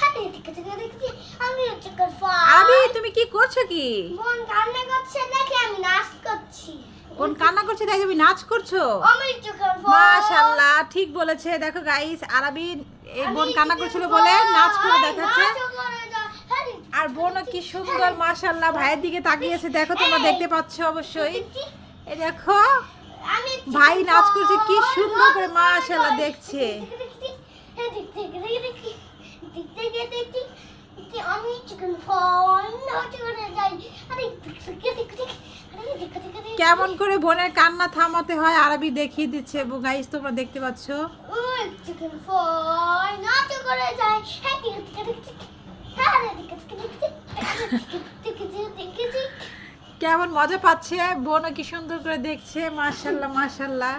হাতে থেকে থেকে দেখছি আমি তুমি কি করছ কি? বোন কান্না করছে দেখে আমি নাচ করছি। কোন কান্না করছে তাই তুমি নাচ করছ? মাশাআল্লাহ ঠিক বলেছে। দেখো গাইস আরবি এই বোন কান্না করছিল বলে নাচ করে দেখাচ্ছে। আর বোনও কি সুন্দর মাশাআল্লাহ ভাইয়ের দিকে তাকিয়েছে। দেখো তোমরা দেখতে পাচ্ছ অবশ্যই। এই দেখো ভাই নাচ করছে কি সুন্দর করে মাশাআল্লাহ দেখছে। আমি চিকেন ফ্রাই নাচ করে যাই আরে কেমন করে বোনের কান্না থামাতে হয়, আরবি দেখিয়ে দিচ্ছে গাইস তোমরা দেখতে পাচ্ছ? চিকেন কেমন মজা পাচ্ছে, বোনও কি সুন্দর করে দেখছে মাশাআল্লাহ মাশাআল্লাহ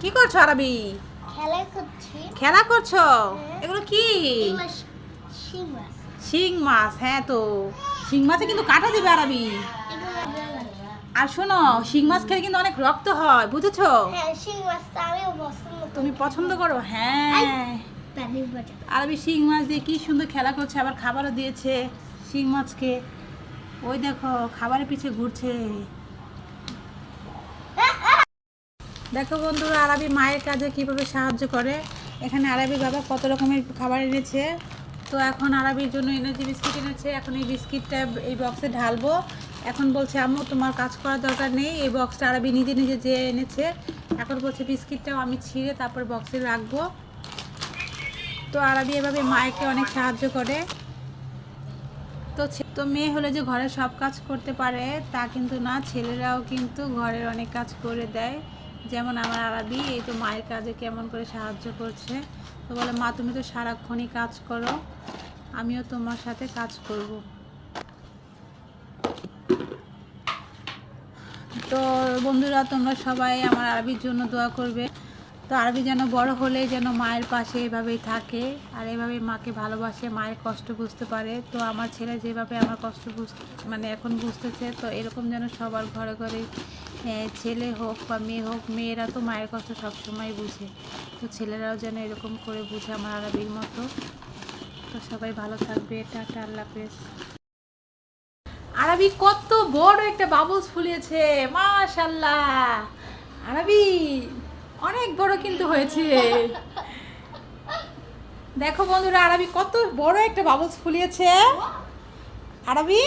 কি করছ আরবি? খেলা করছি। খেলা করছ? এগুলো কি? শিং মাছ। হ্যাঁ তো। শিং মাছে কিন্তু কাটা দিবে আরবি আর শোনো শিং মাছ খেলে কিন্তু অনেক রক্ত হয় বুঝেছ? হ্যাঁ তুমি পছন্দ করো হ্যাঁ। আরবি শিং মাছ দিয়ে কি সুন্দর খেলা করছে আবার খাবারও দিয়েছে শিং মাছকে। ওই দেখো খাবারের পিছে ঘুরছে। দেখো বন্ধুরা, আরবি মায়ের কাজে কীভাবে সাহায্য করে? এখানে আরবি বাবা কত রকমের খাবার এনেছে। তো এখন আরবির জন্য এনার্জি বিস্কিট এনেছে। এখন এই বিস্কিটটা এই বক্সে ঢালবো। এখন বলছে, আম্মু, তোমার কাজ করার দরকার নেই। এই বক্সটা আরবি নিজে নিজে যে এনেছে, এখন বলছে, বিস্কিটটাও আমি ছিঁড়ে তারপর বক্সে রাখব। তো আরবি এভাবে মায়েকে অনেক সাহায্য করে। তো তো মেয়ে হলে যে ঘরের সব কাজ করতে পারে, তা কিন্তু না। ছেলেরাও কিন্তু ঘরের অনেক কাজ করে দেয়। যেমন আমার আরবি, এই তো মায়ের কাজে কেমন করে সাহায্য করছে। তো বলে, মা, তুমি তো সারাক্ষণই কাজ করো, আমিও তোমার সাথে কাজ করব। তো বন্ধুরা, তোমরা সবাই আমার আরবির জন্য দোয়া করবে। তো আরবি যেন বড় হলে যেন মায়ের পাশে এভাবেই থাকে, আর এভাবে মাকে ভালোবাসে, মায়ের কষ্ট বুঝতে পারে। তো আমার ছেলে যেভাবে আমার কষ্ট বুঝ মানে এখন বুঝতেছে, তো এরকম যেন সবার ঘরে ঘরে ছেলে হোক বা মেয়ে হোক, মেয়েরা তো মায়ের কষ্ট সবসময় বুঝে। তো ছেলেরাও যেন এরকম করে বুঝে আমার আরবির মতো। তো সবাই ভালো থাকবে, টাটা, আল্লাহ হাফেজ। আরবি কত বড় একটা বাবলস ফুলিয়েছে মাশাল্লাহ আরবি, অনেক বড় কিন্তু হয়েছে। দেখো বন্ধুরা, আরবি কত বড় একটা বাবলস ফুলিয়েছে। আরবি,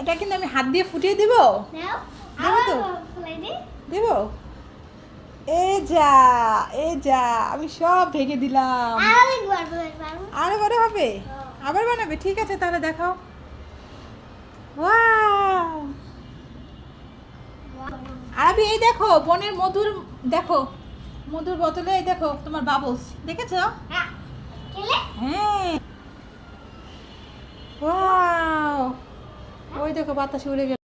এটা কিন্তু আমি হাত দিয়ে ফুটিয়ে দিব? দেবো তো? দেব? এ যা এ যা আমি সব ভেঙে দিলাম। আরও বড় হবে? আবার বানাবে? ঠিক আছে তাহলে দেখাও। আরবি এই দেখো বনের মধুর দেখো মধুর বোতলে এই দেখো তোমার বাবলস দেখেছ? হ্যাঁ। হ্যাঁ। ওয়াও। ওই দেখো বাতাসে উড়ে গেল।